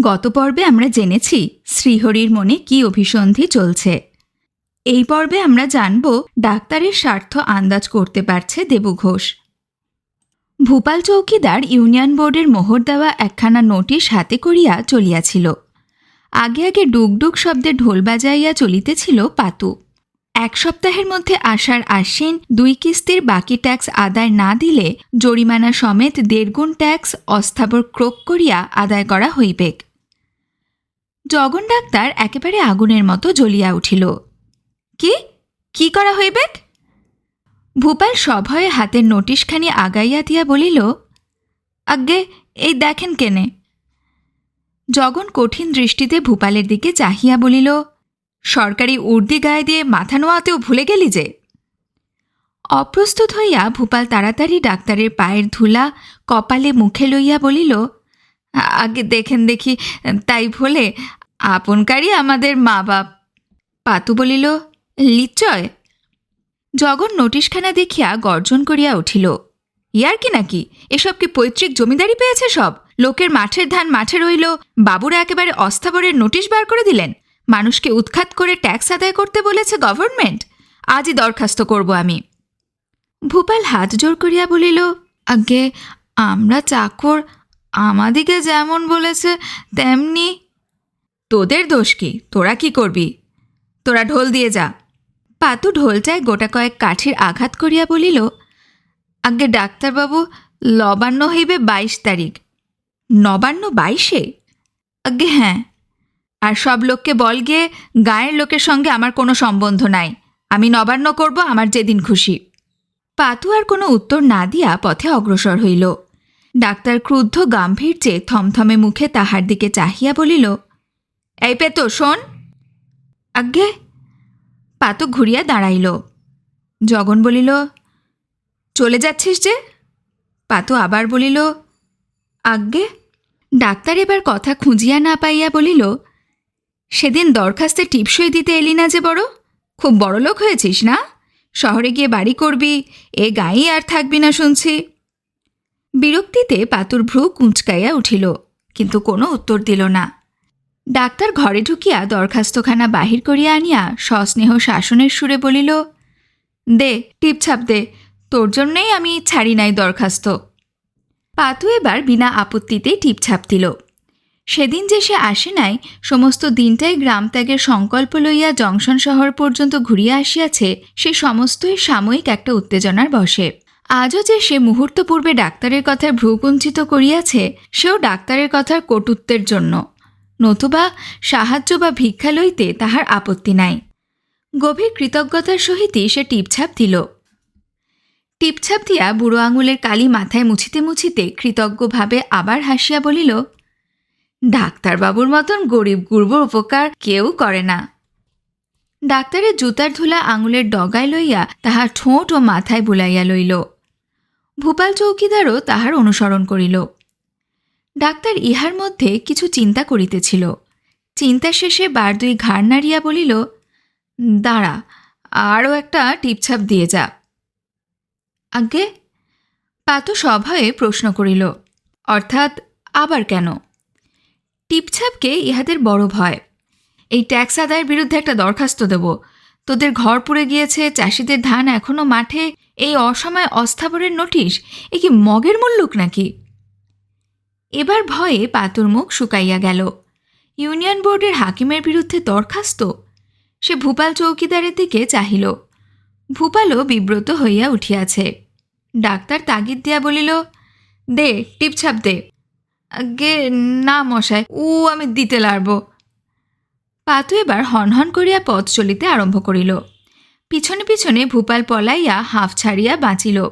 গত পর্বে আমরা জেনেছি শ্রীহরির মনে কি অভিসন্ধি চলছে। এই পর্বে আমরা জানব ডাক্তারের স্বার্থ আন্দাজ করতে পারছে দেবু ঘোষ ভূপাল চৌকিদার ইউনিয়ন বোর্ডের মোহর দেওয়া একখানা নোটিশ হাতে করিয়া চলিয়াছিল। আগে আগে ডুগডুগ শব্দে ঢোল বাজাইয়া চলিতেছিল পাতু। এক সপ্তাহের মধ্যে আসার আশ্বিন দুই কিস্তির বাকি ট্যাক্স আদায় না দিলে জরিমানা সমেত দেড়গুণ ট্যাক্স অস্থাবর ক্রোক করিয়া আদায় করা হইবেক। জগন ডাক্তার একেবারে আগুনের মতো জ্বলিয়া উঠিল। কি? কি করা হইবেক ভূপাল সভয়ে হাতের নোটিশখানি আগাইয়া দিয়া বলিল, আজ্ঞে, এই দেখেন কেনে? জগন কঠিন দৃষ্টিতে ভূপালের দিকে চাহিয়া বলিল, সরকারি উর্দি গায়ে দিয়ে মাথা নোয়াতেও ভুলে গেলি যে? অপ্রস্তুত হইয়া ভূপাল তাড়াতাড়ি ডাক্তারের পায়ের ধুলা কপালে মুখে লইয়া বলিল আগে দেখেন দেখি, তাই ভোলে আপনকারই আমাদের মা বাপ পাতু বলিল, লিচয় জগন নোটিশখানা দেখিয়া গর্জন করিয়া উঠিল। ইয়ার কি নাকি? এসব কি পৈতৃক জমিদারি পেয়েছে সব? লোকের মাঠের ধান মাঠে রইল, বাবুরা একেবারে অস্থাবরের নোটিশ বার করে দিলেন। মানুষকে উৎখাত করে ট্যাক্স আদায় করতে বলেছে গভর্নমেন্ট। আজই দরখাস্ত করব আমি। ভূপাল হাত জোর করিয়া বলিল আগে আমরা চাকর আমাদিকে যেমন বলেছে, তেমনি তোদের দোষ কি? তোরা কি করবি? তোরা ঢোল দিয়ে যা। পাতু ঢোলটায় গোটা কয়েক কাঠির আঘাত করিয়া বলিল আগে ডাক্তারবাবু লবান্ন হইবে বাইশ তারিখ। নবান্ন বাইশে? আগে হ্যাঁ। আর সব লোককে বল গিয়ে, গায়ের লোকের সঙ্গে আমার কোনো সম্বন্ধ নাই। আমি নবান্ন করব, আমার যেদিন খুশি। পাতু আর কোনো উত্তর না দিয়া পথে অগ্রসর হইল। ডাক্তার ক্রুদ্ধ গাম্ভীর্যে থমথমে মুখে তাহার দিকে চাহিয়া বলিল এই পেতো, শোন। আজ্ঞে পাতু ঘুরিয়া দাঁড়াইল। জগন বলিল, চলে যাচ্ছিস যে? পাতু আবার বলিল, আজ্ঞে, ডাক্তার এবার কথা খুঁজিয়া না পাইয়া বলিল, সেদিন দরখাস্তে টিপসই দিতে এলি না যে বড়? খুব বড় লোক হয়েছিস না? শহরে গিয়ে বাড়ি করবি, এ গাঁয়েই আর থাকবি না শুনছি। বিরক্তিতে পাতুর ভ্রু কুঁচকাইয়া উঠিল, কিন্তু কোনো উত্তর দিল না। ডাক্তার ঘরে ঢুকিয়া দরখাস্তখানা বাহির করিয়া আনিয়া সস্নেহ শাসনের সুরে বলিল, দে, টিপছাপ দে, তোর জন্যেই আমি ছাড়ি নাই দরখাস্ত। পাতু এবার বিনা আপত্তিতেই টিপছাপ দিল। সেদিন যে সে আসে নাই, সমস্ত দিনটাই গ্রাম ত্যাগের সংকল্প লইয়া জংশন শহর পর্যন্ত ঘুরিয়া আসিয়াছে, সে সমস্তই সাময়িক একটা উত্তেজনার বসে। আজও যে সে মুহূর্ত পূর্বে ডাক্তারের কথায় ভ্রুকুঞ্চিত করিয়াছে, সেও ডাক্তারের কথার কটুত্বের জন্য। নতুবা সাহায্য বা ভিক্ষা লইতে তাহার আপত্তি নাই। গভীর কৃতজ্ঞতার সহিতই সে টিপছাপ দিল। টিপছাপ দিয়া বুড়ো আঙুলের কালি মাথায় মুছিতে মুছিতে কৃতজ্ঞভাবে আবার হাসিয়া বলিল, ডাক্তারবাবুর মতন গরিব গুরবর উপকার কেউ করে না। ডাক্তারের জুতার ধুলা আঙুলের ডগায় লইয়া তাহার ঠোঁট ও মাথায় বুলাইয়া লইল। ভূপাল চৌকিদারও তাহার অনুসরণ করিল। ডাক্তার ইহার মধ্যে কিছু চিন্তা করিতেছিল। চিন্তা শেষে বার দুই ঘাড় নাড়িয়া বলিল, দাঁড়া, আরও একটা টিপছাপ দিয়ে যা। আজ্ঞে পাতু সভয়ে প্রশ্ন করিল, অর্থাৎ আবার কেন? টিপছাপকে ইহাদের বড় ভয়। এই ট্যাক্স আদায়ের বিরুদ্ধে একটা দরখাস্ত দেব। তোদের ঘর পুড়ে গিয়েছে, চাষিদের ধান এখনও মাঠে, এই অসময়ে অস্থাবরের নোটিশ, এ কি মগের মুল্লুক নাকি? এবার ভয়ে পাতুর মুখ শুকাইয়া গেল। ইউনিয়ন বোর্ডের হাকিমের বিরুদ্ধে দরখাস্ত? সে ভূপাল চৌকিদারের দিকে চাহিল। ভূপালও বিব্রত হইয়া উঠিয়াছে। ডাক্তার তাগিদ দিয়া বলিল, দে টিপছাপ দে। আগে না মশায় ও আমি দিতে লারব। পাতু এবার হনহন করিয়া পথ চলিতে আরম্ভ করিল। পিছনে পিছনে ভূপাল পলাইয়া হাফ ছাড়িয়া বাঁচিল।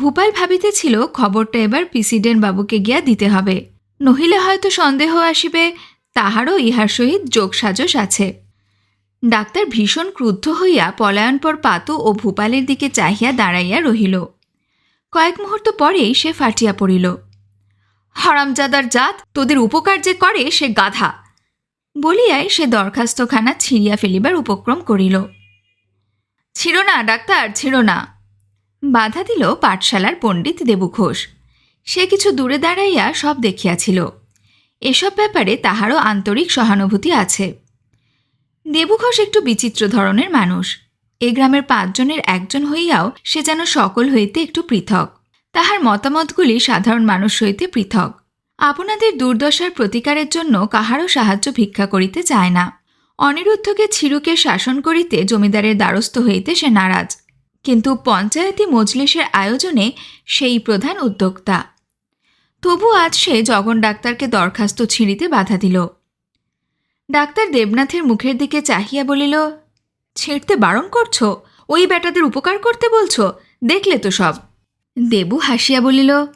ভূপাল ভাবিতেছিল, খবরটা এবার প্রেসিডেন্ট বাবুকে গিয়া দিতে হবে। নহিলে হয়তো সন্দেহ আসিবে, তাহারও ইহার সহিত যোগসাজস আছে। ডাক্তার ভীষণ ক্রুদ্ধ হইয়া পলায়নপর পাতু ও ভূপালের দিকে চাহিয়া দাঁড়াইয়া রহিল। কয়েক মুহূর্ত পরেই সে ফাটিয়া পড়িল। হরামজাদার জাত, তোদের উপকার যে করে সে গাধা। বলিয়াই সে দরখাস্তখানা ছিঁড়িয়া ফেলিবার উপক্রম করিল। ছিল না, ডাক্তার ছিল না। বাধা দিল পাঠশালার পণ্ডিত দেবু ঘোষ সে কিছু দূরে দাঁড়াইয়া সব দেখিয়াছিল। এসব ব্যাপারে তাহারও আন্তরিক সহানুভূতি আছে। দেবু ঘোষ একটু বিচিত্র ধরনের মানুষ। এ গ্রামের পাঁচজনের একজন হইয়াও সে যেন সকল হইতে একটু পৃথক। তাহার মতামতগুলি সাধারণ মানুষ হইতে পৃথক। আপনাদের দুর্দশার প্রতিকারের জন্য কাহারও সাহায্য ভিক্ষা করিতে চায় না। অনিরুদ্ধকে ছিরুকে শাসন করিতে জমিদারের দ্বারস্থ হইতে সে নারাজ। কিন্তু পঞ্চায়েতি মজলিসের আয়োজনে সেই প্রধান উদ্যোক্তা। তবু আজ সে জগন ডাক্তারকে দরখাস্ত ছিঁড়িতে বাধা দিল। ডাক্তার দেবনাথের মুখের দিকে চাহিয়া বলিল, ছিঁড়তে বারণ করছ? ওই বেটাদের উপকার করতে বলছো? দেখলে তো সব। দেবু হাসিয়া বলিল,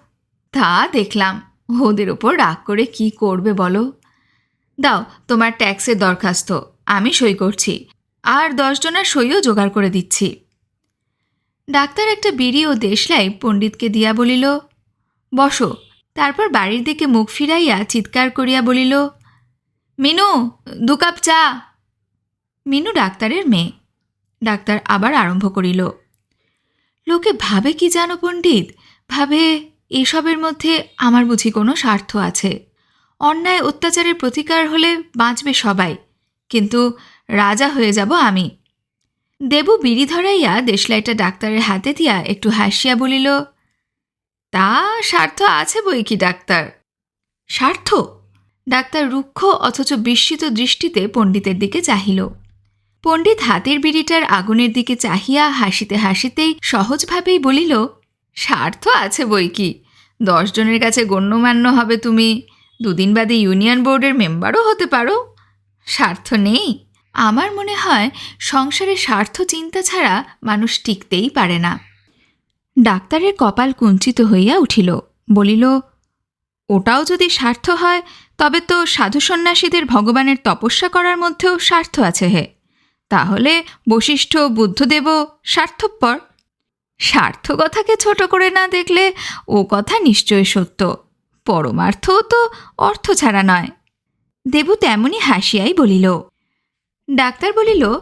তা দেখলাম। ওদের ওপর রাগ করে কি করবে বলো? দাও, তোমার ট্যাক্সের দরখাস্ত। আমি সই করছি। আর দশজনার সইও জোগাড় করে দিচ্ছি। ডাক্তার একটা বিড়ি ও দেশলাই পণ্ডিতকে দিয়া বলিল, বসো। তারপর বাড়ির দিকে মুখ ফিরাইয়া চিৎকার করিয়া বলিল, মিনু, দু কাপ চা। মিনু ডাক্তারের মেয়ে। ডাক্তার আবার আরম্ভ করিল, লোকে ভাবে কি জানো পণ্ডিত? ভাবে এসবের মধ্যে আমার বুঝি কোনো স্বার্থ আছে। অন্যায় অত্যাচারের প্রতিকার হলে বাঁচবে সবাই, কিন্তু রাজা হয়ে যাব আমি। দেবু বিড়ি ধরাইয়া দেশলাইটা ডাক্তারের হাতে দিয়া একটু হাসিয়া বলিল, তা স্বার্থ আছে বই কি ডাক্তার? স্বার্থ? ডাক্তার রুক্ষ অথচ বিস্মিত দৃষ্টিতে পণ্ডিতের দিকে চাহিল। পণ্ডিত হাতের বিড়িটার আগুনের দিকে চাহিয়া হাসিতে হাসিতেই সহজভাবেই বলিল, স্বার্থ আছে বই কি? দশজনের কাছে গণ্যমান্য হবে তুমি। দুদিন বাদে ইউনিয়ন বোর্ডের মেম্বারও হতে পারো। স্বার্থ নেই। আমার মনে হয় সংসারে স্বার্থ চিন্তা ছাড়া মানুষ টিকতেই পারে না। ডাক্তারের কপাল কুঞ্চিত হইয়া উঠিল, বলিল, ওটাও যদি স্বার্থ হয়, তবে তো সাধু সন্ন্যাসীদের ভগবানের তপস্যা করার মধ্যেও স্বার্থ আছে হে। তাহলে বশিষ্ঠ বুদ্ধদেব স্বার্থপর। স্বার্থ কথাকে ছোট করে না দেখলে ও কথা নিশ্চয় সত্য, পরমার্থও তো অর্থ ছাড়া নয়। দেবু তেমনি হাসিয়াই বলিল ডাক্তার বলিল,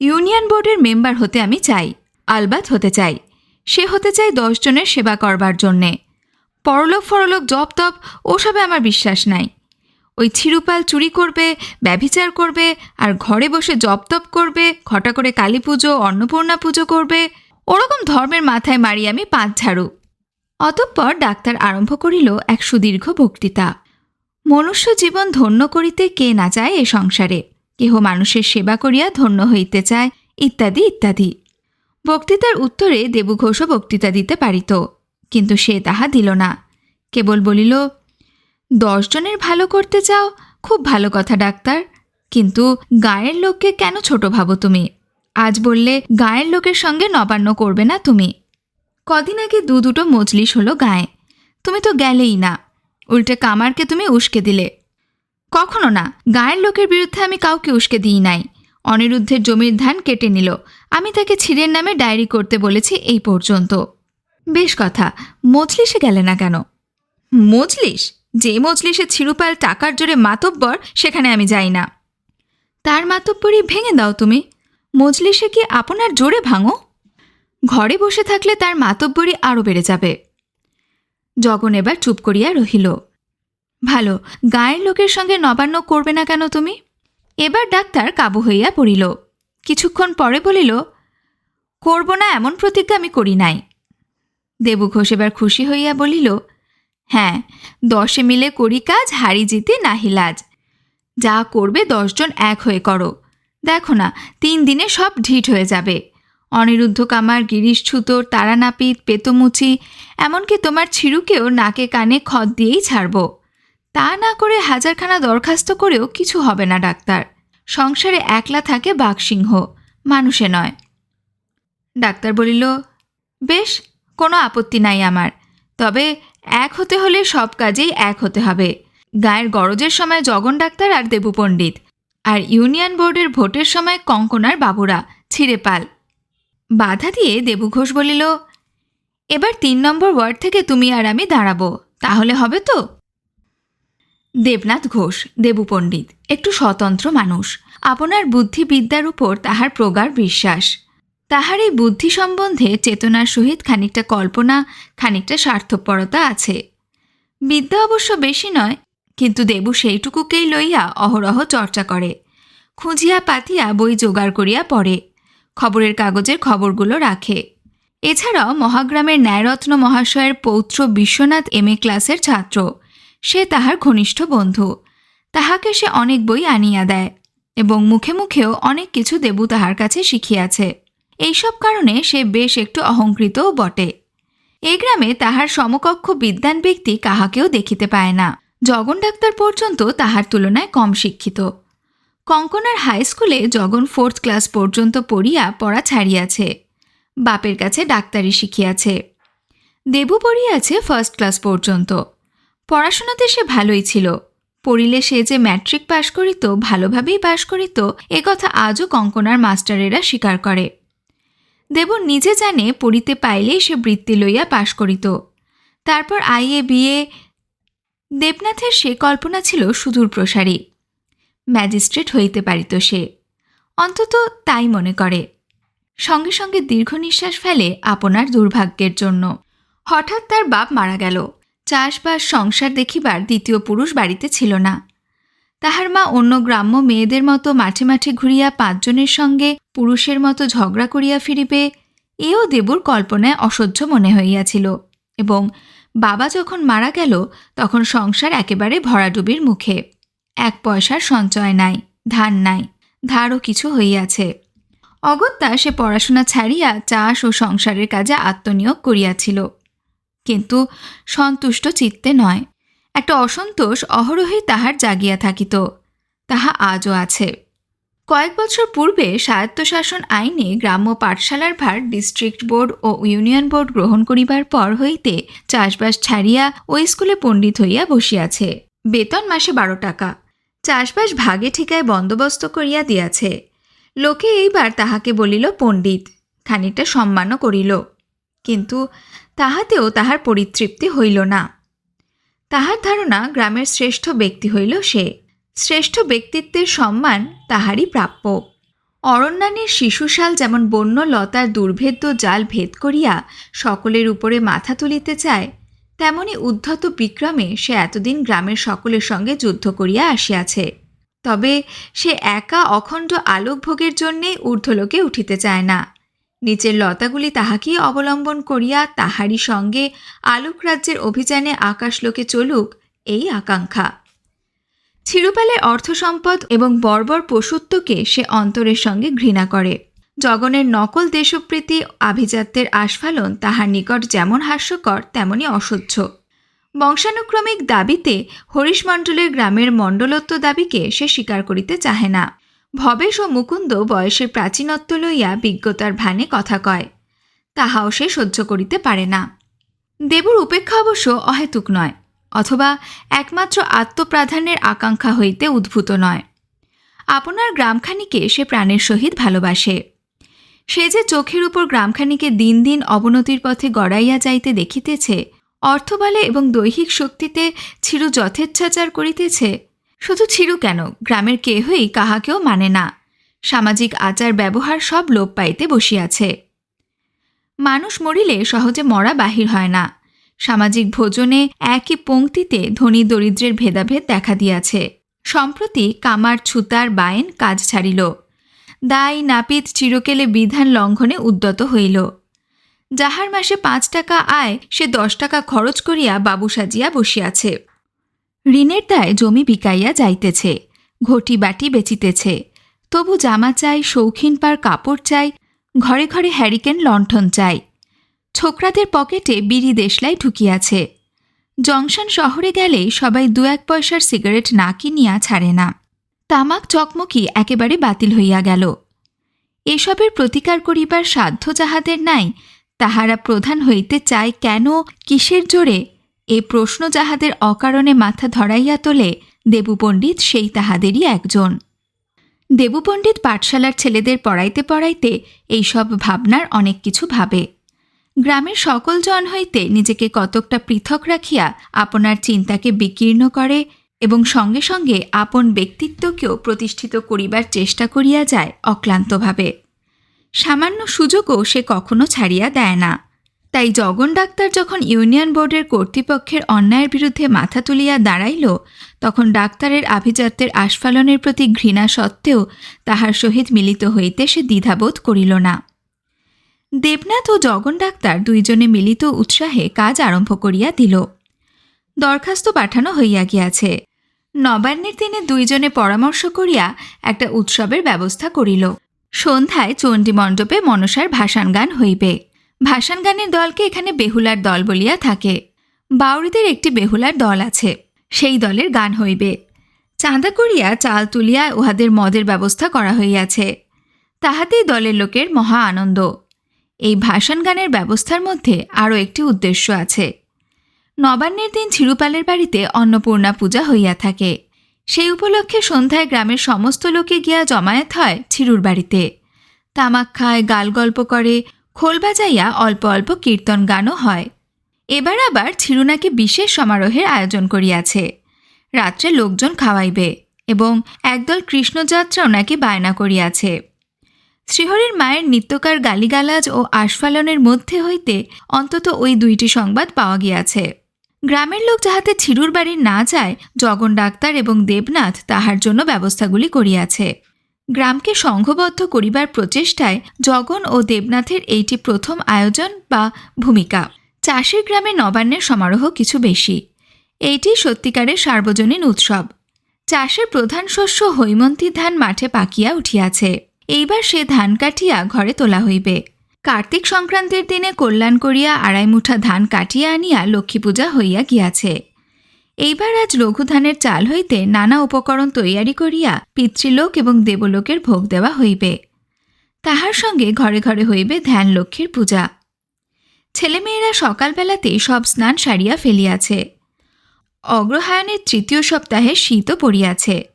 ইউনিয়ন বোর্ডের মেম্বার হতে আমি চাই, আলবাত হতে চাই। সে হতে চাই দশজনের সেবা করবার জন্যে। পরলোক ফরলোক জপ তপ, ওসবে আমার বিশ্বাস নাই। ওই ছিরুপাল চুরি করবে, ব্যভিচার করবে, আর ঘরে বসে জপ তপ করবে ঘটা করে কালী পুজো, অন্নপূর্ণা পুজো করবে, ওরকম ধর্মের মাথায় মারি আমি পাঁচ ঝাড়ু। অতঃপর ডাক্তার আরম্ভ করিল এক সুদীর্ঘ বক্তৃতা। মনুষ্য জীবন ধন্য করিতে কে না চায় এ সংসারে। কেহ মানুষের সেবা করিয়া ধন্য হইতে চায়, ইত্যাদি ইত্যাদি। বক্তৃতার উত্তরে দেবুঘোষও বক্তৃতা দিতে পারিত, কিন্তু সে তাহা দিল না। কেবল বলিল দশজনের ভালো করতে চাও, খুব ভালো কথা, ডাক্তার। কিন্তু গায়ের লোককে কেন ছোট ভাবো তুমি? আজ বললে গায়ের লোকের সঙ্গে নবান্ন করবে না তুমি। কদিন আগে দু দুটো মজলিস হলো গায়ে। তুমি তো গেলেই না। উল্টে কামারকে তুমি উস্কে দিলে। কখনো না। গায়ের লোকের বিরুদ্ধে আমি কাউকে উস্কে দিই নাই। অনিরুদ্ধের জমির ধান কেটে নিল। আমি তাকে ছিরের নামে ডায়েরি করতে বলেছি এই পর্যন্ত। বেশ কথা, মজলিসে গেলে না কেন? মজলিস? যে মজলিসে ছিরুপাল টাকার জোরে মাতব্বর, সেখানে আমি যাই না। তার মাতব্বরই ভেঙে দাও তুমি। মজলিসে কি আপনার জোরে ভাঙো? ঘরে বসে থাকলে তার মাতব্বরই আরও বেড়ে যাবে। জগন এবার চুপ করিয়া রহিল। ভালো, গায়ের লোকের সঙ্গে নবান্ন করবে না কেন তুমি? এবার ডাক্তার কাবু হইয়া পড়িল। কিছুক্ষণ পরে বলিল, করব না, এমন প্রতিজ্ঞা আমি করি নাই। দেবু ঘোষ এবার খুশি হইয়া বলিল হ্যাঁ দশে মিলে করি কাজ, হারি জিতে নাহি লাজ। যা করবে দশজন এক হয়ে করো। দেখো না, তিন দিনে সব ঢিট হয়ে যাবে। অনিরুদ্ধ কামার, গিরিশ ছুতোর তারানাপিত, পেতমুচি, এমনকি তোমার ছিরুকেও নাকে কানে খদ দিয়েই ছাড়ব। তা না করে হাজারখানা দরখাস্ত করেও কিছু হবে না ডাক্তার। সংসারে একলা থাকে বাঘসিংহ মানুষে নয়। ডাক্তার বলিল, বেশ, কোনো আপত্তি নাই আমার। তবে এক হতে হলে সব কাজেই এক হতে হবে। গায়ের গরজের সময় জগন ডাক্তার আর দেবু পণ্ডিত, আর ইউনিয়ন বোর্ডের ভোটের সময় কঙ্কনার বাবুরা, ছিঁড়ে পাল। বাধা দিয়ে দেবু ঘোষ বলিল, এবার তিন নম্বর ওয়ার্ড থেকে তুমি আর আমি দাঁড়াবো, তাহলে হবে তো? দেবনাথ ঘোষ, দেবু পণ্ডিত, একটু স্বতন্ত্র মানুষ। আপনার বুদ্ধিবিদ্যার উপর তাহার প্রগাঢ় বিশ্বাস। তাহার এই বুদ্ধি সম্বন্ধে চেতনার সহিত খানিকটা কল্পনা, খানিকটা স্বার্থপরতা আছে। বিদ্যা অবশ্য বেশি নয়, কিন্তু দেবু সেইটুকুকেই লইয়া অহরহ চর্চা করে। খুঁজিয়া পাতিয়া বই জোগাড় করিয়া পড়ে, খবরের কাগজের খবরগুলো রাখে। এছাড়াও মহাগ্রামের ন্যায়রত্ন মহাশয়ের পৌত্র বিশ্বনাথ এম এ ক্লাসের ছাত্র। সে তাহার ঘনিষ্ঠ বন্ধু। তাহাকে সে অনেক বই আনিয়া দেয় এবং মুখে মুখেও অনেক কিছু দেবু তাহার কাছে শিখিয়াছে। এইসব কারণে সে বেশ একটু অহংকৃতও বটে। এই গ্রামে তাহার সমকক্ষ বিদ্যান ব্যক্তি কাহাকেও দেখিতে পায় না। জগন ডাক্তার পর্যন্ত তাহার তুলনায় কম শিক্ষিত। কঙ্কনার হাই স্কুলে জগন ফোর্থ ক্লাস পর্যন্ত পড়িয়া পড়া ছাড়িয়াছে। বাপের কাছে ডাক্তারি শিখিয়াছে। দেবু পড়িয়াছে ফার্স্ট ক্লাস পর্যন্ত। পড়াশোনাতে সে ভালোই ছিল। পড়িলে সে যে ম্যাট্রিক পাশ করিত, ভালোভাবেই পাশ করিত, এ কথা আজও কঙ্কনার মাস্টারেরা স্বীকার করে। দেব নিজে জানে পড়িতে পাইলেই সে বৃত্তি লইয়া পাশ করিত। তারপর আইএ, বিএ, দেবনাথের সে কল্পনা ছিল সুদূর প্রসারী। ম্যাজিস্ট্রেট হইতে পারিত সে। অন্তত তাই মনে করে। সঙ্গে সঙ্গে দীর্ঘ নিঃশ্বাস ফেলে আপনার দুর্ভাগ্যের জন্য। হঠাৎ তার বাপ মারা গেল। চাষবাস সংসার দেখিবার দ্বিতীয় পুরুষ বাড়িতে ছিল না। তাহার মা অন্য গ্রাম্য মেয়েদের মতো মাঠে মাঠে ঘুরিয়া পাঁচজনের সঙ্গে পুরুষের মতো ঝগড়া করিয়া ফিরিবে, এও দেবুর কল্পনায় অসহ্য মনে হইয়াছিল এবং বাবা যখন মারা গেল, তখন সংসার একেবারে ভরাডুবির মুখে। এক পয়সার সঞ্চয় নাই, ধান নাই, ধারও কিছু হইয়াছে। অগত্যা সে পড়াশোনা ছাড়িয়া চাষ ও সংসারের কাজে আত্মনিয়োগ করিয়াছিল। কিন্তু সন্তুষ্ট চিত্তে নয়। একটা অসন্তোষ অহরহই তাহার জাগিয়া থাকিত। তাহা আজও আছে। কয়েক বছর পূর্বে স্বায়ত্তশাসন আইনে গ্রাম্য পাঠশালার ভার ডিস্ট্রিক্ট বোর্ড ও ইউনিয়ন বোর্ড গ্রহণ করিবার পর হইতে চাষবাস ছাড়িয়া ওই স্কুলে পণ্ডিত হইয়া বসিয়াছে। বেতন মাসে বারো টাকা। চাষবাস ভাগে ঠিকায় বন্দোবস্ত করিয়া দিয়াছে। লোকে এইবার তাহাকে বলিল, পণ্ডিত। খানিকটা সম্মানও করিল। কিন্তু তাহাতেও তাহার পরিতৃপ্তি হইল না। তাহার ধারণা গ্রামের শ্রেষ্ঠ ব্যক্তি হইল সে। শ্রেষ্ঠ ব্যক্তিত্বের সম্মান তাহারই প্রাপ্য। অরণ্যানের শিশুশাল যেমন বন্য লতার দুর্ভেদ্য জাল ভেদ করিয়া সকলের উপরে মাথা তুলিতে চায়, তেমনি উদ্ধত বিক্রমে সে এতদিন গ্রামের সকলের সঙ্গে যুদ্ধ করিয়া আসিয়াছে। তবে সে একা অখণ্ড আলোকভোগের জন্যেই ঊর্ধ্বলোকে উঠিতে চায় না। নিচের লতাগুলি তাহাকেই অবলম্বন করিয়া তাহারই সঙ্গে আলোক রাজ্যের অভিযানে আকাশলোকে চলুক এই আকাঙ্ক্ষা। চিরুপালের অর্থসম্পদ এবং বর্বর পশুত্বকে সে অন্তরের সঙ্গে ঘৃণা করে। জগনের নকল দেশপ্রীতি, আভিজাত্যের আস্ফালন তাহার নিকট যেমন হাস্যকর, তেমনি অসহ্য। বংশানুক্রমিক দাবিতে হরিশমণ্ডলের গ্রামের মণ্ডলত্ব দাবিকে সে স্বীকার করিতে চাহে না। ভবেশ ও মুকুন্দ বয়সের প্রাচীনত্ব লইয়া বিজ্ঞতার ভানে কথা কয়। তাহাও সে সহ্য করিতে পারে না। দেবুর উপেক্ষা অবশ্য অহেতুক নয়, অথবা একমাত্র আত্মপ্রাধান্যের আকাঙ্ক্ষা হইতে উদ্ভূত নয়। আপনার গ্রামখানিকে সে প্রাণের সহিত ভালোবাসে। সে যে চোখের উপর গ্রামখানিকে দিন দিন অবনতির পথে গড়াইয়া যাইতে দেখিতেছে, অর্থবলে এবং দৈহিক শক্তিতে চিরু যথেচ্ছাচার করিতেছে শুধু ছিরু কেন? গ্রামের কেহই কাহাকেও মানে না। সামাজিক আচার ব্যবহার সব লোপ পাইতে বসিয়াছে। মানুষ মরিলে সহজে মরা বাহির হয় না। সামাজিক ভোজনে একই পংক্তিতে ধনী দরিদ্রের ভেদাভেদ দেখা দিয়াছে। সম্প্রতি কামার ছুতার বায়েন কাজ ছাড়িল। দায় নাপিত চিরকেলে বিধান লঙ্ঘনে উদ্যত হইল। যাহার মাসে পাঁচ টাকা আয়, সে দশ টাকা খরচ করিয়া বাবু সাজিয়া বসিয়াছে। ঋণের দায় জমি বিকাইয়া যাইতেছে, ঘটি বাটি বেচিতেছে। তবু জামা চাই, শৌখিন পার কাপড় চাই, ঘরে ঘরে হ্যারিকেন লণ্ঠন চাই। ছোকরাদের পকেটে বিড়ি দেশলাই ঢুকিয়াছে। জংশন শহরে গেলে সবাই দু এক পয়সার সিগারেট না কিনিয়া ছাড়ে না। তামাক চকমকি একেবারে বাতিল হইয়া গেল। এসবের প্রতিকার করিবার সাধ্য যাহাদের নাই, তাহারা প্রধান হইতে চায় কেন, কিসের জোরে এ প্রশ্ন যাহাদের অকারণে মাথা ধরাইয়া তোলে দেবুপণ্ডিত সেই তাহাদেরই একজন। দেবুপণ্ডিত পাঠশালার ছেলেদের পড়াইতে পড়াইতে এইসব ভাবনার অনেক কিছু ভাবে। গ্রামের সকল জন হইতে নিজেকে কতকটা পৃথক রাখিয়া আপনার চিন্তাকে বিকীর্ণ করে এবং সঙ্গে সঙ্গে আপন ব্যক্তিত্বকেও প্রতিষ্ঠিত করিবার চেষ্টা করিয়া যায় অক্লান্তভাবে। সামান্য সুযোগও সে কখনো ছাড়িয়া দেয় না। তাই জগন ডাক্তার যখন ইউনিয়ন বোর্ডের কর্তৃপক্ষের অন্যায়ের বিরুদ্ধে মাথা তুলিয়া দাঁড়াইল, তখন ডাক্তারের আভিজাত্যের আস্ফালনের প্রতি ঘৃণা সত্ত্বেও তাহার সহিত মিলিত হইতে সে দ্বিধাবোধ করিল না। দেবনাথ ও জগন ডাক্তার দুইজনে মিলিত উৎসাহে কাজ আরম্ভ করিয়া দিল। দরখাস্ত পাঠানো হইয়া গিয়াছে। নবান্নের দিনে দুইজনে পরামর্শ করিয়া একটা উৎসবের ব্যবস্থা করিল। সন্ধ্যায় চণ্ডী মণ্ডপে মনসার ভাসান গান হইবে। ভাসান গানের দলকে এখানে বেহুলার দল বলিয়া থাকে। বাউরিদের একটি বেহুলার দল আছে। সেই দলের গান হইবে। চাঁদা করিয়া চাল তুলিয়া উহাদের মদের ব্যবস্থা করা হইয়াছে। তাহাতেই দলের লোকের মহা আনন্দ। এই ভাসান গানের ব্যবস্থার মধ্যে আরও একটি উদ্দেশ্য আছে। নবান্নের দিন ছিরুপালের বাড়িতে অন্নপূর্ণা পূজা হইয়া থাকে। সেই উপলক্ষে সন্ধ্যায় গ্রামের সমস্ত লোকে গিয়া জমায়েত হয় ছিরুর বাড়িতে। তামাক খায় গাল গল্প করে খোল বাজাইয়া অল্প অল্প কীর্তন গানও হয়। এবার আবার ছিরুনাকে বিশেষ সমারোহের আয়োজন করিয়াছে। রাত্রে লোকজন খাওয়াইবে এবং একদল কৃষ্ণযাত্রাও নাকি বায়না করিয়াছে। শ্রীহরির মায়ের নিত্যকার গালিগালাজ ও আস্ফালনের মধ্যে হইতে অন্তত ওই দুইটি সংবাদ পাওয়া গিয়াছে। গ্রামের লোক যাহাতে ছিরুর বাড়ি না যায়, জগন ডাক্তার এবং দেবনাথ তাহার জন্য ব্যবস্থাগুলি করিয়াছে। গ্রামকে সংঘবদ্ধ করিবার প্রচেষ্টায় জগন ও দেবনাথের এইটি প্রথম আয়োজন বা ভূমিকা। চাষের গ্রামে নবান্নের সমারোহ কিছু বেশি। এইটি সত্যিকারের সার্বজনীন উৎসব। চাষের প্রধান শস্য হৈমন্তী ধান মাঠে পাকিয়া উঠিয়াছে। এইবার সে ধান কাটিয়া ঘরে তোলা হইবে। কার্তিক সংক্রান্তির দিনে কল্যাণ করিয়া আড়াই মুঠা ধান কাটিয়া আনিয়া লক্ষ্মী পূজা হইয়া গিয়াছে। এইবার আজ লঘু ধানের চাল হইতে নানা উপকরণ তৈয়ারি করিয়া পিতৃলোক এবং দেবলোকের ভোগ দেওয়া হইবে। তাহার সঙ্গে ঘরে ঘরে হইবে ধ্যান লক্ষ্মীর পূজা। ছেলেমেয়েরা সকালবেলাতেই সব স্নান সারিয়া ফেলিয়াছে। অগ্রহায়ণের তৃতীয় সপ্তাহে শীতও পড়িয়াছে।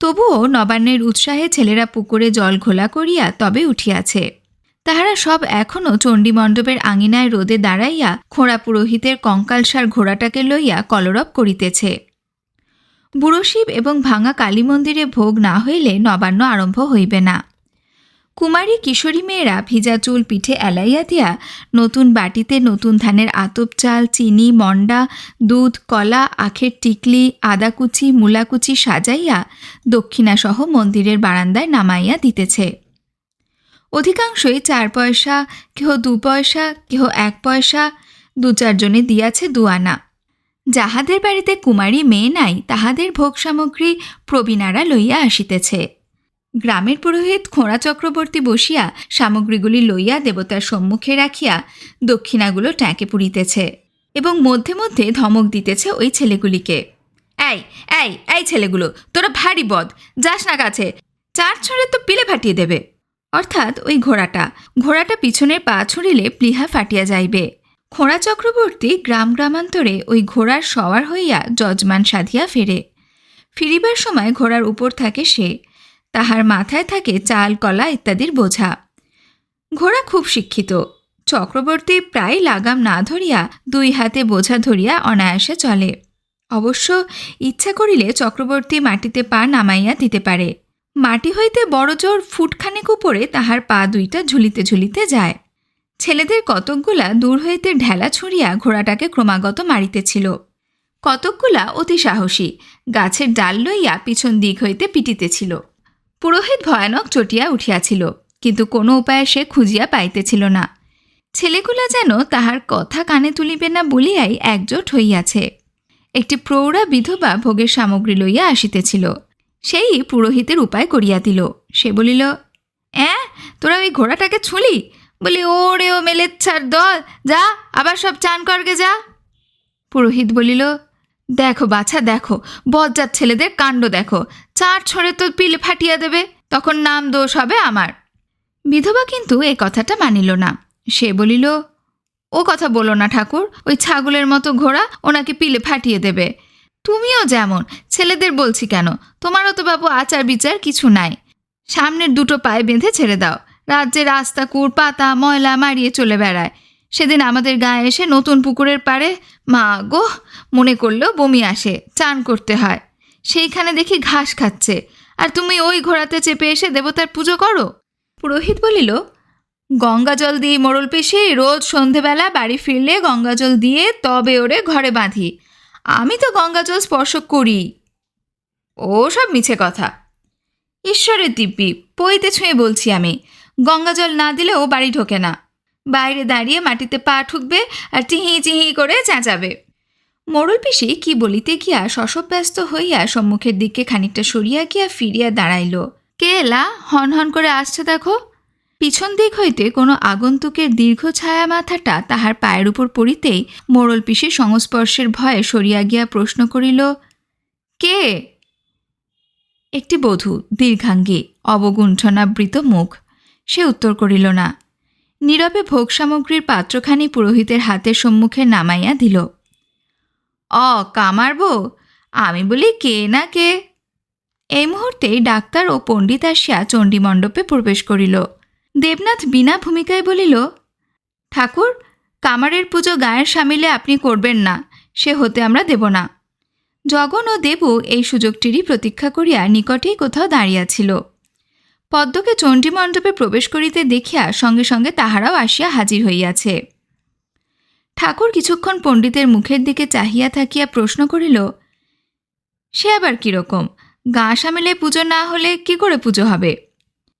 তবুও নবান্নের উৎসাহে ছেলেরা পুকুরে জল ঘোলা করিয়া তবে উঠিয়াছে। তাহারা সব এখনও চণ্ডীমণ্ডপের আঙিনায় রোদে দাঁড়াইয়া খোঁড়া পুরোহিতের কঙ্কালসার ঘোড়াটাকে লইয়া কলরব করিতেছে। বুড়োশিব এবং ভাঙা কালী মন্দিরে ভোগ না হইলে নবান্ন আরম্ভ হইবে না। কুমারী কিশোরী মেয়েরা ভিজা চুল পিঠে এলাইয়া দিয়া নতুন বাটিতে নতুন ধানের আতপ চাল, চিনি, মন্ডা, দুধ, কলা, আখের টিকলি, আদাকুচি, মূলাকুচি সাজাইয়া দক্ষিণাসহ মন্দিরের বারান্দায় নামাইয়া দিতেছে। অধিকাংশই চার পয়সা, কেহ দু পয়সা, কেহ এক পয়সা, দু চারজনে দিয়াছে দুয়ানা যাহাদের বাড়িতে কুমারী মেয়ে নাই, তাহাদের ভোগ সামগ্রী প্রবীণারা লইয়া আসিতেছে। গ্রামের পুরোহিত খোঁড়া চক্রবর্তী বসিয়া সামগ্রীগুলি লইয়া দেবতার সম্মুখে রাখিয়া দক্ষিণাগুলো ট্যাঁকে পুড়িতেছে এবং মধ্যে মধ্যে ধমক দিতেছে ওই ছেলেগুলিকে। এই এই এই ছেলেগুলো, তোরা ভারী বদ, যাস না কাছে চার ছড়ে তো পিলে ফাটিয়ে দেবে। অর্থাৎ ওই ঘোড়াটা। ঘোড়াটা পিছনের পা ছুঁড়িলে প্লিহা ফাটিয়া যাইবে। খোঁড়া চক্রবর্তী গ্রাম গ্রামান্তরে ওই ঘোড়ার সওয়ার হইয়া যজমান সাধিয়া ফেরে। ফিরিবার সময় ঘোড়ার উপর থাকে সে। তাহার মাথায় থাকে চাল, কলা ইত্যাদির বোঝা। ঘোড়া খুব শিক্ষিত। চক্রবর্তী প্রায় লাগাম না ধরিয়া দুই হাতে বোঝা ধরিয়া অনায়াসে চলে। অবশ্য ইচ্ছা করিলে চক্রবর্তী মাটিতে পা নামাইয়া দিতে পারে। মাটি হইতে বড় জোর ফুটখানেক উপরে তাহার পা দুইটা ঝুলিতে ঝুলিতে যায়। ছেলেদের কতকগুলা দূর হইতে ঢেলা ছুঁড়িয়া ঘোড়াটাকে ক্রমাগত মারিতেছিল। কতকগুলা অতি সাহসী, গাছের ডাল লইয়া পিছন দিক হইতে পিটিতেছিল। পুরোহিত ভয়ানক চটিয়া উঠিয়াছিল, কিন্তু কোনো উপায়ে সে খুঁজিয়া পাইতেছিল না। ছেলেগুলা যেন তাহার কথা কানে তুলিবে না বলিয়াই একজোট হইয়াছে। একটি প্রৌঢ়া বিধবা ভোগের সামগ্রী লইয়া আসিতেছিল। সেই পুরোহিতের উপায় করিয়া দিল। সে বলিল অ্যাঁ তোরা ওই ঘোড়াটাকে ছুঁলি? বলি, ওরে ও মেলেচ্ছার দল, যা, আবার সব চান করগে যা। পুরোহিত বলিল, দেখো বাছা, দেখো বজ্জার ছেলেদের কাণ্ড দেখো। চার ছড়ে তো পিলে ফাটিয়া দেবে, তখন নাম দোষ হবে আমার। বিধবা কিন্তু এ কথাটা মানিল না। সে বলিল, ও কথা বলো না ঠাকুর, ওই ছাগলের মতো ঘোড়া ওনাকে পিলে ফাটিয়ে দেবে। তুমিও যেমন, ছেলেদের বলছি কেন? তোমারও তো বাবু আচার বিচার কিছু নাই। সামনের দুটো পায়ে বেঁধে ছেড়ে দাও। রাজ্যে রাস্তা কুড় পাতা, ময়লা মারিয়ে চলে বেড়ায়। সেদিন আমাদের গায়ে এসে নতুন পুকুরের পাড়ে মা গো, মনে করলেও বমি আসে, চান করতে হয়। সেইখানে দেখি ঘাস খাচ্ছে। আর তুমি ওই ঘোড়াতে চেপে এসে দেবতার পুজো করো? পুরোহিত বলিল, গঙ্গা জল দিই মোড়ল পিসি রোজ সন্ধেবেলা বাড়ি ফিরলে গঙ্গা জল দিয়ে তবে ওরে ঘরে বাঁধি। আমি তো গঙ্গা জল স্পর্শ করি। ও সব মিছে কথা। ঈশ্বরের দিব্যি, পইতে ছুঁয়ে বলছি আমি, গঙ্গা জল না ও বাড়ি ঢোকে না। বাইরে দাঁড়িয়ে মাটিতে পা ঠুকবে আর চিহি চিহি করে চেঁচাবে। মোড়ল পিসি কি বলিতে গিয়া শশব ব্যস্ত হইয়া সম্মুখের দিকে খানিকটা সরিয়া গিয়া ফিরিয়া দাঁড়াইল। কে এলা? হন হন করে আসছে দেখো। পিছন দিক হইতে কোনো আগন্তুকের দীর্ঘ ছায়া মাথাটা তাহার পায়ের উপর পড়িতেই মোড়ল পিসি সংস্পর্শের ভয়ে সরিয়া গিয়া প্রশ্ন করিল, কে? একটি বধূ, দীর্ঘাঙ্গী অবগুণ্ঠনাবৃত মুখ। সে উত্তর করিল না। নীরবে ভোগ সামগ্রীর পাত্রখানি পুরোহিতের হাতের সম্মুখে নামাইয়া দিল, অ কামারবো আমি বলি কে না কে? এই মুহূর্তেই ডাক্তার ও পণ্ডিত আসিয়া চণ্ডীমণ্ডপে প্রবেশ করিল। দেবনাথ বিনা ভূমিকায় বলিল, ঠাকুর, কামারের পুজো গায়ের সামিলে আপনি করবেন না, সে হতে আমরা দেব না। জগন ও দেবু এই সুযোগটিরই প্রতীক্ষা করিয়া নিকটেই কোথাও দাঁড়িয়াছিল। পদ্মকে চণ্ডীমণ্ডপে প্রবেশ করিতে দেখিয়া সঙ্গে সঙ্গে তাহারাও আসিয়া হাজির হইয়াছে। ঠাকুর কিছুক্ষণ পণ্ডিতের মুখের দিকে চাহিয়া থাকিয়া প্রশ্ন করিল, সে আবার কীরকম গা সামিলে পুজো না হলে কি করে পুজো হবে?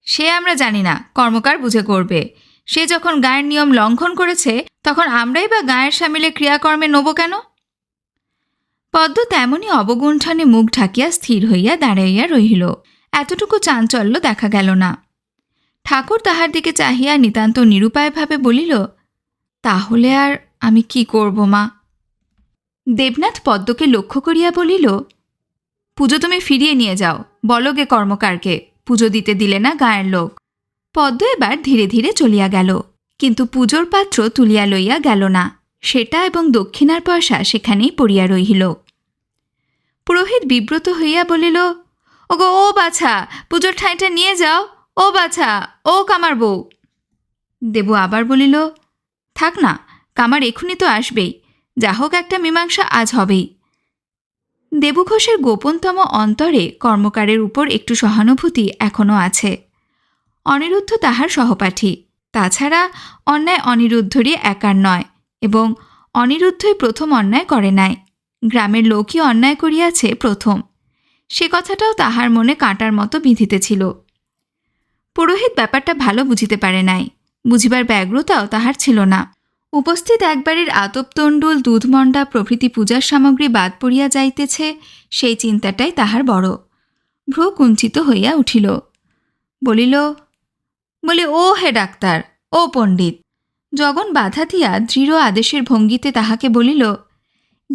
সে আমরা জানি না, কর্মকার বুঝে করবে। সে যখন গায়ের নিয়ম লঙ্ঘন করেছে, তখন আমরাই বা গায়ের সামিলে ক্রিয়াকর্মে নেব কেন? পদ্ম তেমনই অবগুণ্ঠনে মুখ ঢাকিয়া স্থির হইয়া দাঁড়াইয়া রহিল। এতটুকু চাঞ্চল্য দেখা গেল না। ঠাকুর তাহার দিকে চাহিয়া নিতান্ত নিরুপায়ভাবে বলিল, তাহলে আর আমি কি করব, মা? দেবনাথ পদ্মকে লক্ষ্য করিয়া বলিল, পুজো তুমি ফিরিয়ে নিয়ে যাও, বলো গে কর্মকারকে। পুজো দিতে দিলে না গায়ের লোক। পদ্ম এবার ধীরে ধীরে চলিয়া গেল। কিন্তু পুজোর পাত্র তুলিয়া লইয়া গেল না। সেটা এবং দক্ষিণার পয়সা সেখানেই পড়িয়া রহিল। পুরোহিত বিব্রত হইয়া বলিল, ওগো, ও বাছা, পুজোর ঠাঁইটা নিয়ে যাও। ও বাছা, ও কামার বউ। দেবু আবার বলিল, থাক না, কামার এখুনি তো আসবেই। যা হোক একটা মীমাংসা আজ হবেই। দেবু ঘোষের গোপনতম অন্তরে কর্মকারের উপর একটু সহানুভূতি এখনও আছে। অনিরুদ্ধ তাহার সহপাঠী, তাছাড়া অন্যায় অনিরুদ্ধরই একার নয় এবং অনিরুদ্ধই প্রথম অন্যায় করে নাই। গ্রামের লোকই অন্যায় করিয়াছে প্রথম। সে কথাটাও তাহার মনে কাঁটার মতো বিঁধিতেছিল। পুরোহিত ব্যাপারটা ভালো বুঝিতে পারে নাই, বুঝিবার ব্যগ্রতাও তাহার ছিল না। উপস্থিত একবারের আতপতণ্ডুল দুধমণ্ডা প্রভৃতি পূজার সামগ্রী বাদ পড়িয়া যাইতেছে, সেই চিন্তাটাই তাহার বড়। ভ্রু কুঞ্চিত হইয়া উঠিল। বলিল, বলি, ও হে ডাক্তার, ও পণ্ডিত! জগন বাধা দিয়া দৃঢ় আদেশের ভঙ্গিতে তাহাকে বলিল,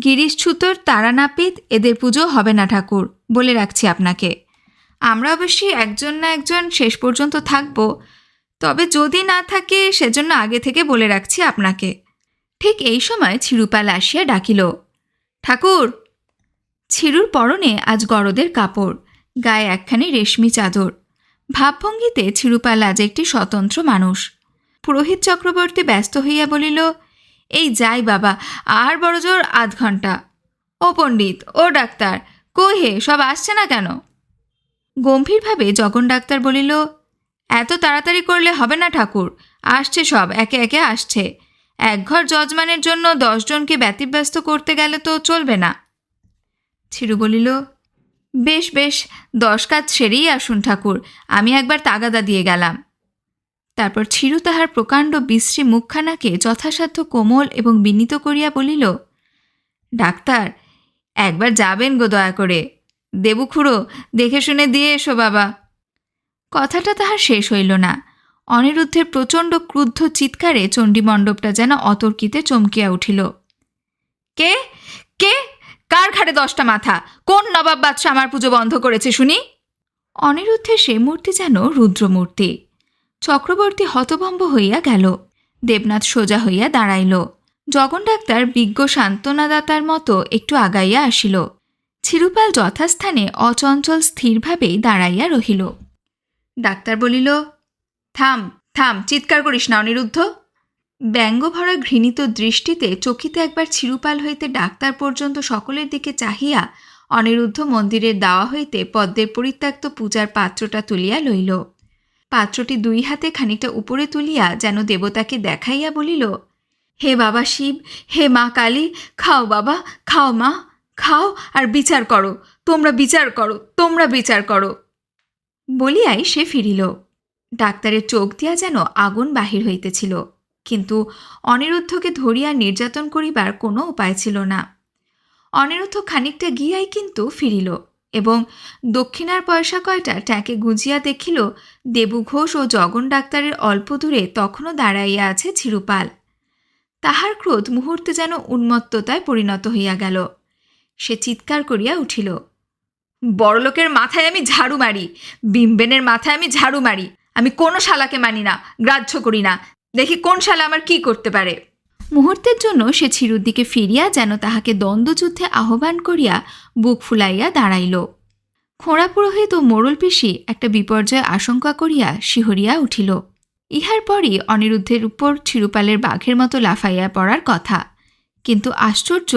গিরিশছুতোর তারানাপিত এদের পুজো হবে না ঠাকুর, বলে রাখছি আপনাকে। আমরা অবশ্যই একজন না একজন শেষ পর্যন্ত থাকব তবে যদি না থাকে, সেজন্য আগে থেকে বলে রাখছি আপনাকে। ঠিক এই সময় ছিরুপাল আসিয়া ডাকিল। ঠাকুর! ছিরুর পরনে আজ গরদের কাপড়, গায়ে একখানি রেশমি চাদর। ভাবভঙ্গিতে ছিরুপাল আজ একটি স্বতন্ত্র মানুষ। পুরোহিত চক্রবর্তী ব্যস্ত হইয়া বলিল, এই যাই বাবা, আর বড় জোর আধ ঘণ্টা ও পণ্ডিত, ও ডাক্তার, কই হে, সব আসছে না কেন? গম্ভীরভাবে জগন ডাক্তার বলিল এত তাড়াতাড়ি করলে হবে না ঠাকুর। আসছে সব, একে একে আসছে। এক ঘর যজমানের জন্য দশজনকে ব্যতিব্যস্ত করতে গেলে তো চলবে না। ছিরু বলিল, বেশ বেশ, দশ কাজ সেরেই আসুন ঠাকুর, আমি একবার তাগাদা দিয়ে গেলাম। তারপর ছিরু তাহার প্রকাণ্ড বিশ্রী মুখখানাকে যথাসাধ্য কোমল এবং বিনীত করিয়া বলিল, ডাক্তার, একবার যাবেন গো দয়া করে। দেবু দেখে শুনে দিয়ে এসো বাবা। কথাটা তাহার শেষ হইল না। অনিরুদ্ধের প্রচণ্ড ক্রুদ্ধ চিৎকারে চণ্ডীমণ্ডপটা যেন অতর্কিতে চমকিয়া উঠিল। কে? কে? কার ঘাড়ে দশটা মাথা? কোন নবাব বাদশাহ আমার পুজো বন্ধ করেছে, শুনি? অনিরুদ্ধের সে মূর্তি যেন রুদ্রমূর্তি। চক্রবর্তী হতভম্ব হইয়া গেল। দেবনাথ সোজা হইয়া দাঁড়াইল। জগন ডাক্তার বিজ্ঞ সান্ত্বনাদাতার মতো একটু আগাইয়া আসিল। ছিরুপাল যথাস্থানে অচঞ্চল স্থিরভাবেই দাঁড়াইয়া রহিল। ডাক্তার বলিল, থাম থাম, চিৎকার করিস না অনিরুদ্ধ। ব্যঙ্গভরা ঘৃণিত দৃষ্টিতে চকিতে একবার ছিরুপাল হইতে ডাক্তার পর্যন্ত সকলের দিকে চাহিয়া অনিরুদ্ধ মন্দিরের দাওয়া হইতে পদ্মের পরিত্যক্ত পূজার পাত্রটা তুলিয়া লইল। পাত্রটি দুই হাতে খানিকটা উপরে তুলিয়া যেন দেবতাকে দেখাইয়া বলিল, হে বাবা শিব, হে মা কালী, খাও বাবা, খাও মা, খাও আর বিচার করো। তোমরা বিচার করো, তোমরা বিচার করো। বলিয়াই সে ফিরিল। ডাক্তারের চোখ দিয়া যেন আগুন বাহির হইতেছিল, কিন্তু অনিরুদ্ধকে ধরিয়া নির্যাতন করিবার কোনো উপায় ছিল না। অনিরুদ্ধ খানিকটা গিয়াই কিন্তু ফিরিল এবং দক্ষিণার পয়সা কয়টা ট্যাঁকে গুজিয়া দেখিল দেবু ঘোষ ও জগন ডাক্তারের অল্প দূরে তখনও দাঁড়াইয়া আছে ছিরুপাল তাহার ক্রোধ মুহূর্তে যেন উন্মত্ততায় পরিণত হইয়া গেল। সে চিৎকার করিয়া উঠিল বড়লোকের মাথায় আমি ঝাড়ু মারি, বিম্বেনের মাথায় আমি ঝাড়ু মারি, আমি কোনো শালাকে মানি না, গ্রাহ্য করি না। দেখি কোন শালা আমার কি করতে পারে। মুহূর্তের জন্য সে ছিরুর দিকে ফিরিয়া যেন তাহাকে দ্বন্দ্বযুদ্ধে আহ্বান করিয়া বুক ফুলাইয়া দাঁড়াইল। খোঁড়া পুরোহিত ও মোড়ল পিসি একটা বিপর্যয় আশঙ্কা করিয়া শিহরিয়া উঠিল। ইহার পরই অনিরুদ্ধের উপর ছিরুপালের বাঘের মতো লাফাইয়া পড়ার কথা। কিন্তু আশ্চর্য,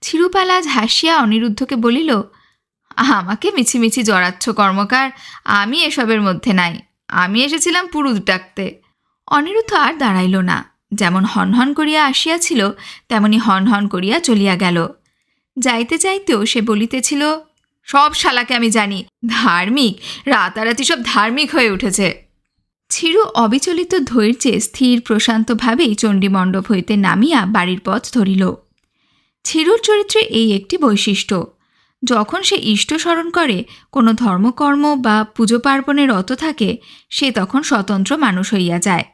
ছিরুপাল আজ হাসিয়া অনিরুদ্ধকে বলিল আমাকে মিছিমিছি জড়াচ্ছ কর্মকার। আমি এসবের মধ্যে নাই। আমি এসেছিলাম পুরুষ ডাকতে। অনিরুদ্ধ আর দাঁড়াইল না। যেমন হনহন করিয়া আসিয়াছিল, তেমনি হনহন করিয়া চলিয়া গেল। যাইতে যাইতেও সে বলিতেছিল, সব শালাকে আমি জানি। ধার্মিক, রাতারাতি সব ধার্মিক হয়ে উঠেছে। ছিরু অবিচলিত ধৈর্যে স্থির, প্রশান্তভাবেই চণ্ডীমণ্ডপ হইতে নামিয়া বাড়ির পথ ধরিল। ছিরুর চরিত্রে এই একটি বৈশিষ্ট্য। যখন সে ইষ্ট স্মরণ করে, কোনো ধর্মকর্ম বা পুজো পার্বণে রত থাকে, সে তখন স্বতন্ত্র মানুষ হইয়া যায়।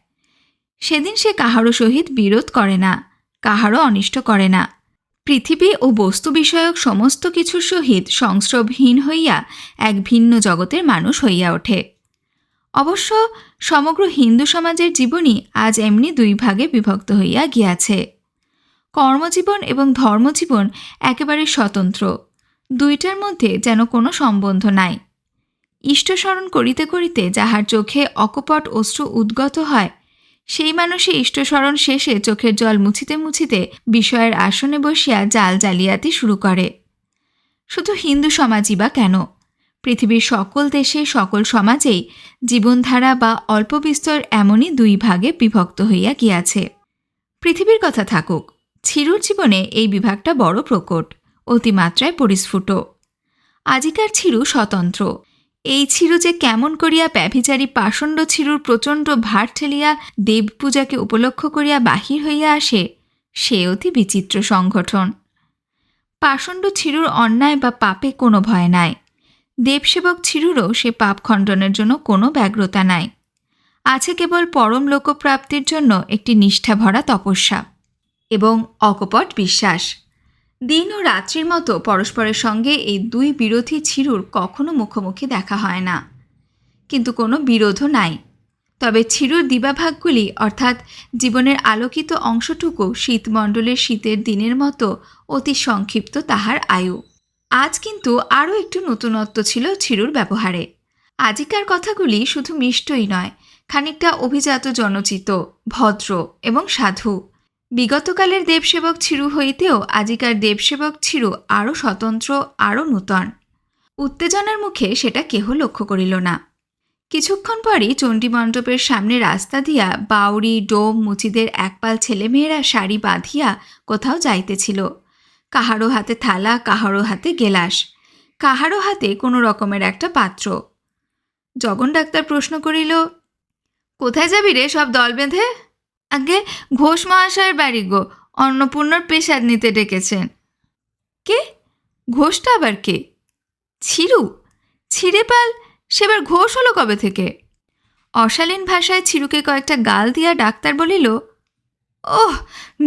সেদিন সে কাহারও সহিত বিরোধ করে না, কাহারও অনিষ্ট করে না। পৃথিবী ও বস্তু বিষয়ক সমস্ত কিছুর সহিত সংস্রবহীন হইয়া এক ভিন্ন জগতের মানুষ হইয়া ওঠে। অবশ্য সমগ্র হিন্দু সমাজের জীবনই আজ এমনি দুই ভাগে বিভক্ত হইয়া গিয়াছে। কর্মজীবন এবং ধর্মজীবন একেবারে স্বতন্ত্র। দুইটার মধ্যে যেন কোনো সম্বন্ধ নাই। ইষ্টস্মরণ করিতে করিতে যাহার চোখে অকপট অশ্রু উদ্গত হয়, সেই মানুষই ইষ্টস্মরণ শেষে চোখের জল মুছিতে মুছিতে বিষয়ের আসনে বসিয়া জাল জালিয়াতি শুরু করে। শুধু হিন্দু সমাজই বা কেন? পৃথিবীর সকল দেশে সকল সমাজেই জীবনধারা বা অল্প বিস্তর এমনই দুই ভাগে বিভক্ত হইয়া গিয়াছে। পৃথিবীর কথা থাকুক, ছিরুর জীবনে এই বিভাগটা বড় প্রকট। অতিমাত্রায় পরিস্ফুট। আজিকার ছিরু স্বতন্ত্র। এই ছিরু যে কেমন করিয়া ব্যভিচারী পাষণ্ড ছিরুর প্রচণ্ড ভার ঠেলিয়া দেবপূজাকে উপলক্ষ করিয়া বাহির হইয়া আসে, সে অতি বিচিত্র সংগঠন। পাষণ্ড ছিরুর অন্যায় বা পাপে কোনো ভয় নাই। দেবসেবক ছিরুরও সে পাপ খণ্ডনের জন্য কোনো ব্যগ্রতা নাই। আছে কেবল পরম লোকপ্রাপ্তির জন্য একটি নিষ্ঠাভরা তপস্যা এবং অকপট বিশ্বাস। দিন ও রাত্রির মতো পরস্পরের সঙ্গে এই দুই বিরোধী ছিরুর কখনো মুখোমুখি দেখা হয় না। কিন্তু কোনো বিরোধও নাই। তবে ছিরুর দিবাভাগগুলি, অর্থাৎ জীবনের আলোকিত অংশটুকু শীতমণ্ডলের শীতের দিনের মতো অতি সংক্ষিপ্ত তাহার আয়ু। আজ কিন্তু আরও একটু নতুনত্ব ছিল ছিরুর ব্যবহারে। আজিকার কথাগুলি শুধু মিষ্টই নয়, খানিকটা অভিজাত জনচিত, ভদ্র এবং সাধু। বিগতকালের দেবসেবক ছিরু হইতেও আজিকার দেবসেবক ছিরু আরও স্বতন্ত্র, আরও নূতন। উত্তেজনার মুখে সেটা কেহ লক্ষ্য করিল না। কিছুক্ষণ পরই চণ্ডীমণ্ডপের সামনে রাস্তা দিয়া বাউরি ডোম, মুচিদের একপাল ছেলেমেয়েরা শাড়ি বাঁধিয়া কোথাও যাইতেছিল। কাহারও হাতে থালা কাহারও হাতে গেলাস। কাহারও হাতে কোনো রকমের একটা পাত্র। জগন ডাক্তার প্রশ্ন করিল, কোথায় যাবি রে সব দল বেঁধে? আগে ঘোষ মহাশয়ের বাড়ি গো, অন্নপূর্ণর পেশাদ নিতে ডেকেছেন। কে? ঘোষটা আবার কে? ছিরু? ছিঁড়েপাল সেবার ঘোষ হলো কবে থেকে? অশালীন ভাষায় ছিরুকে কয়েকটা গাল দিয়া ডাক্তার বলিল, ওহ,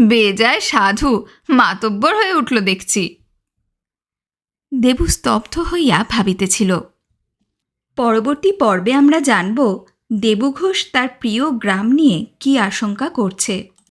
বেজায় সাধু, মাতব্বর হয়ে উঠল দেখছি। দেবু স্তব্ধ হইয়া ভাবিতেছিল, পরবর্তী পর্বে আমরা জানব দেবু ঘোষ তার প্রিয় গ্রাম নিয়ে কি আশঙ্কা করছে?